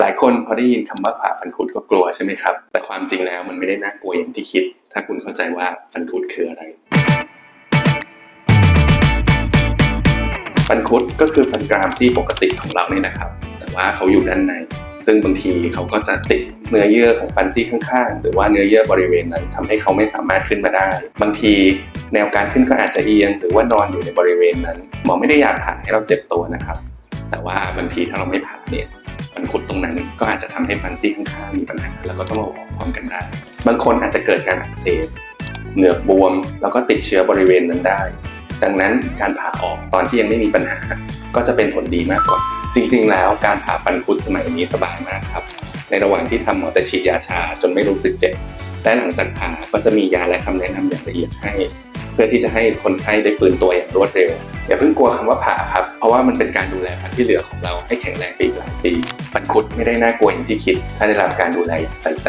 หลายคนพอได้ยินคำว่าผ่าฟันคุดก็กลัวใช่ไหมครับ แต่ความจริงแล้วมันไม่ได้น่ากลัวอย่างที่คิด ถ้าคุณเข้าใจว่าฟันคุดคืออะไร ฟันคุดก็คือฟันกรามซี่ปกติของเราเนี่ยนะครับ แต่ว่าเขาอยู่ด้านใน ซึ่งบางทีเขาก็จะติดเนื้อเยื่อของฟันซี่ข้างๆ หรือว่าเนื้อเยื่อบริเวณนั้นทำให้เขาไม่สามารถขึ้นมาได้ บางทีแนวการขึ้นก็อาจจะเอียง หรือว่านอนอยู่ในบริเวณนั้น หมอไม่ได้อยากผ่าให้เราเจ็บตัวนะครับ แต่ว่าบางทีถ้าเราไม่ผ่าเนี่ย ฟันคุดตรงนั้นก็อาจจะทำให้ฟันซี่ข้างๆมีปัญหา แล้วก็ต้องเอาออกพร้อมกันได้ บางคนอาจจะเกิดการอักเสบเหงือกบวม แล้วก็ติดเชื้อบริเวณนั้นได้ ดังนั้นการผ่าออกตอนที่ยังไม่มีปัญหา ก็จะเป็นผลดีมากกว่า จริง ๆ แล้วการผ่าฟันคุดสมัยนี้สบายมากครับ ในระหว่างที่ทำหมอจะฉีดยาชาจนไม่รู้สึกเจ็บและหลังจากผ่าก็จะมียาและคำแนะนำอย่างละเอียดให้ เพื่อที่จะให้คนไข้ได้ฟื้นตัวอย่างรวดเร็วอย่าเพิ่งกลัวคำว่าผ่าครับ เพราะว่ามันเป็นการดูแลฟันที่เหลือของเราให้แข็งแรงไปอีกหลายปี ฟันคุดไม่ได้น่ากลัวอย่างที่คิด ถ้าได้รับการดูแลอย่างใส่ใจ